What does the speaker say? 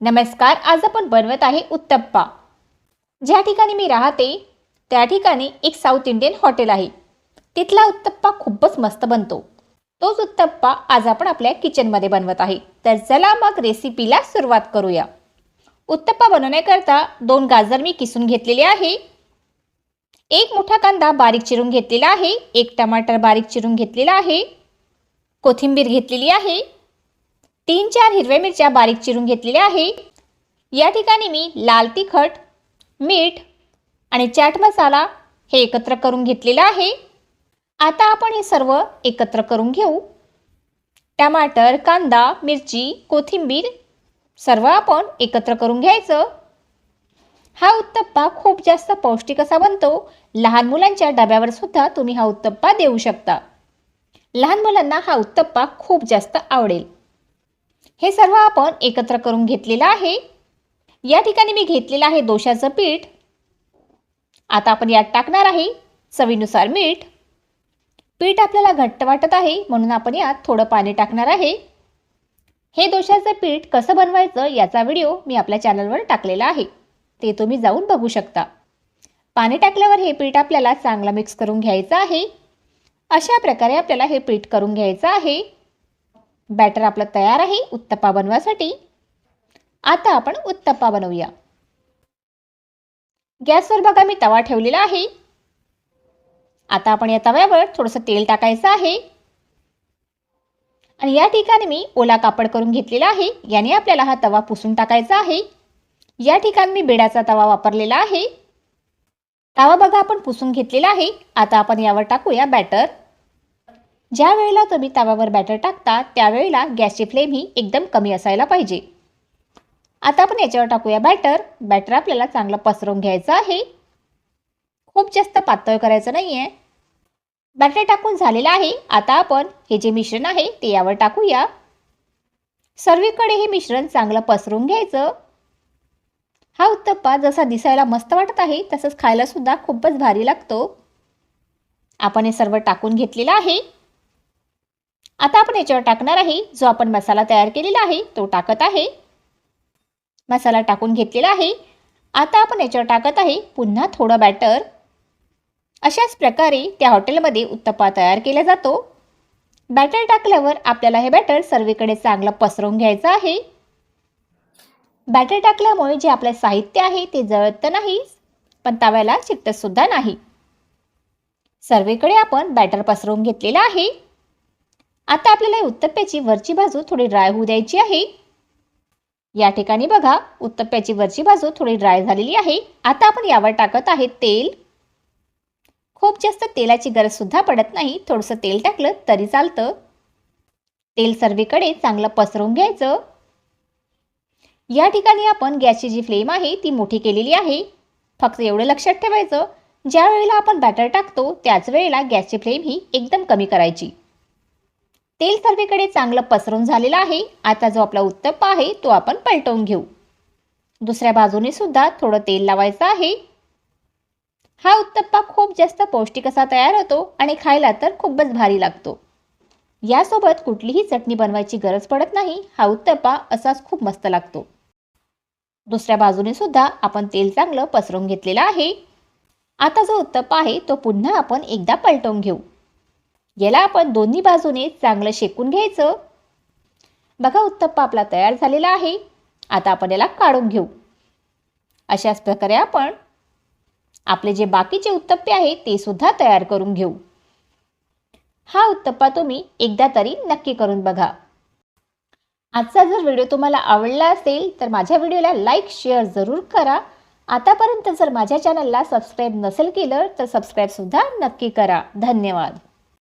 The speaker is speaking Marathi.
नमस्कार आज आपण बनवत आहे उत्तप्पा. ज्या ठिकाणी मी राहते त्या ठिकाणी एक साऊथ इंडियन हॉटेल आहे. तिथला उत्तप्पा खूपच मस्त बनतो. तोच उत्तप्पा आज आपण आपल्या किचनमध्ये बनवत आहे. तर चला मग रेसिपीला सुरुवात करूया. उत्तप्पा बनवण्याकरता दोन गाजर मी किसून घेतलेले आहे. एक मोठा कांदा बारीक चिरून घेतलेला आहे. एक टमाटर बारीक चिरून घेतलेला आहे. कोथिंबीर घेतलेली आहे. तीन चार हिरव्या मिरच्या बारीक चिरून घेतलेल्या आहे. या ठिकाणी मी लाल तिखट मीठ आणि चाट मसाला हे एकत्र करून घेतलेलं आहे. आता आपण हे सर्व एकत्र करून घेऊ. टमाटर कांदा मिरची कोथिंबीर सर्व आपण एकत्र करून घ्यायचं. हा उत्तप्पा खूप जास्त पौष्टिक असा बनतो. लहान मुलांच्या डब्यावर सुद्धा तुम्ही हा उत्तप्पा देऊ शकता. लहान मुलांना हा उत्तप्पा खूप जास्त आवडेल. हे सर्व आपण एकत्र करून घेतलेलं आहे. या ठिकाणी मी घेतलेलं आहे दोशाचं पीठ. आता आपण यात टाकणार आहे चवीनुसार मीठ. पीठ आपल्याला घट्ट वाटत आहे म्हणून आपण यात थोडं पाणी टाकणार आहे. हे दोशाचं पीठ कसं बनवायचं याचा व्हिडिओ मी आपल्या चॅनलवर टाकलेला आहे. ते तुम्ही जाऊन बघू शकता. पाणी टाकल्यावर हे पीठ आपल्याला चांगला मिक्स करून घ्यायचं आहे. अशा प्रकारे आपल्याला हे पीठ करून घ्यायचं आहे. बॅटर आपलं तयार आहे उत्तप्पा बनवासाठी. आता आपण उत्तप्पा बनवूया. गॅसवर बघा मी तवा ठेवलेला आहे. आता आपण या तव्यावर थोडंसं तेल टाकायचं आहे. आणि या ठिकाणी मी ओला कापड करून घेतलेला आहे. याने आपल्याला हा तवा पुसून टाकायचा आहे. या ठिकाणी मी बेडाचा तवा वापरलेला आहे. तवा बघा आपण पुसून घेतलेला आहे. आता आपण यावर टाकूया बॅटर. ज्या वेळेला तुम्ही तव्यावर बॅटर टाकता त्यावेळेला गॅसची फ्लेम ही एकदम कमी असायला पाहिजे. आता आपण याच्यावर टाकूया बॅटर. बॅटर आपल्याला चांगलं पसरवून घ्यायचं आहे. खूप जास्त पातळ करायचं नाही आहे बॅटर टाकून झालेलं आहे. आता आपण हे जे मिश्रण आहे ते यावर टाकूया. सर्वीकडे हे मिश्रण चांगलं पसरून घ्यायचं. हा उत्तप्पा जसा दिसायला मस्त वाटत आहे तसंच खायला सुद्धा खूपच भारी लागतो. आपण हे सर्व टाकून घेतलेलं आहे. आता आपण याच्यावर टाकणार आहे. जो आपण मसाला तयार केलेला आहे तो टाकत आहे. मसाला टाकून घेतलेला आहे. आता आपण याच्यावर टाकत आहे पुन्हा थोडं बॅटर. अशाच प्रकारे त्या हॉटेलमध्ये उत्तप्पा तयार केला जातो. बॅटर टाकल्यावर आपल्याला हे बॅटर सर्वीकडे चांगलं पसरवून घ्यायचं आहे. बॅटर टाकल्यामुळे जे आपलं साहित्य आहे ते जळत तर नाहीच पण तव्याला चिकटत सुद्धा नाही. सर्वीकडे आपण बॅटर पसरवून घेतलेलं आहे. आता आपल्याला उत्तप्प्याची वरची बाजू थोडी ड्राय होऊ द्यायची आहे. या ठिकाणी बघा उत्तप्प्याची वरची बाजू थोडी ड्राय झालेली आहे. आता आपण यावर टाकत आहे तेल. खूप जास्त तेलाची गरज सुद्धा पडत नाही. थोडंसं तेल टाकलं तरी चालतं. तेल सर्वीकडे चांगलं पसरवून घ्यायचं. या ठिकाणी आपण गॅसची जी फ्लेम आहे ती मोठी केलेली आहे. फक्त एवढं लक्षात ठेवायचं. ज्या वेळेला आपण बॅटर टाकतो त्याच वेळेला गॅसची फ्लेम ही एकदम कमी करायची. तेल सर्वीकडे चांगलं पसरून झालेलं आहे. आता जो आपला उत्तप्पा आहे तो आपण पलटवून घेऊ. दुसऱ्या बाजूने सुद्धा थोडं तेल लावायचं आहे. हा उत्तप्पा खूप जास्त पौष्टिक असा तयार होतो आणि खायला तर खूपच भारी लागतो. यासोबत कुठलीही चटणी बनवायची गरज पडत नाही. हा उत्तप्पा असाच खूप मस्त लागतो. दुसऱ्या बाजूने सुद्धा आपण तेल चांगलं पसरून घेतलेलं आहे. आता जो उत्तप्पा आहे तो पुन्हा आपण एकदा पलटवून घेऊ. याला आपण दोन्ही बाजूने चांगलं शेकून घ्यायचं. बघा उत्तप्पा आपला तयार झालेला आहे. आता आपण याला काढून घेऊ. अशाच प्रकारे आपण आपले जे बाकीचे उत्तप्पे आहेत ते सुद्धा तयार करून घेऊ. हा उत्तप्पा तुम्ही एकदा तरी नक्की करून बघा. आजचा जर व्हिडिओ तुम्हाला आवडला असेल तर माझ्या व्हिडिओला लाईक शेअर जरूर करा. आतापर्यंत जर माझ्या चॅनलला सबस्क्राईब नसेल केलं तर सबस्क्राईबसुद्धा नक्की करा. धन्यवाद.